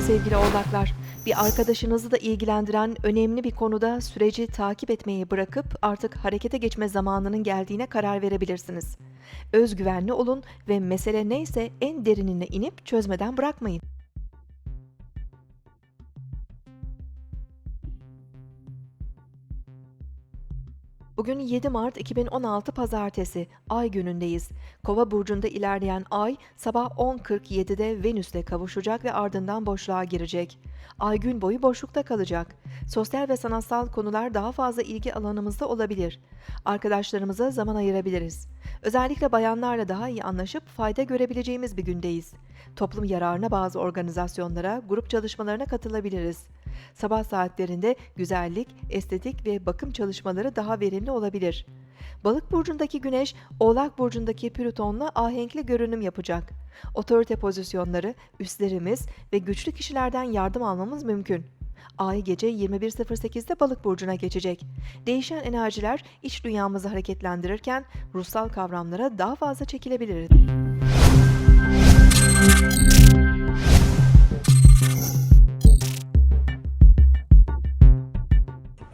sevgili oğlaklar. Bir arkadaşınızı da ilgilendiren önemli bir konuda süreci takip etmeyi bırakıp artık harekete geçme zamanının geldiğine karar verebilirsiniz. Özgüvenli olun ve mesele neyse en derinine inip çözmeden bırakmayın. Bugün 7 Mart 2016 Pazartesi, Ay günündeyiz. Kova burcunda ilerleyen Ay sabah 10.47'de Venüs'le kavuşacak ve ardından boşluğa girecek. Ay gün boyu boşlukta kalacak. Sosyal ve sanatsal konular daha fazla ilgi alanımızda olabilir. Arkadaşlarımıza zaman ayırabiliriz. Özellikle bayanlarla daha iyi anlaşıp fayda görebileceğimiz bir gündeyiz. Toplum yararına bazı organizasyonlara, grup çalışmalarına katılabiliriz. Sabah saatlerinde güzellik, estetik ve bakım çalışmaları daha verimli olabilir. Balık burcundaki Güneş, Oğlak burcundaki Plüton'la ahenkli görünüm yapacak. Otorite pozisyonları, üstlerimiz ve güçlü kişilerden yardım almamız mümkün. Ay gece 21.08'de Balık burcuna geçecek. Değişen enerjiler iç dünyamızı hareketlendirirken ruhsal kavramlara daha fazla çekilebiliriz.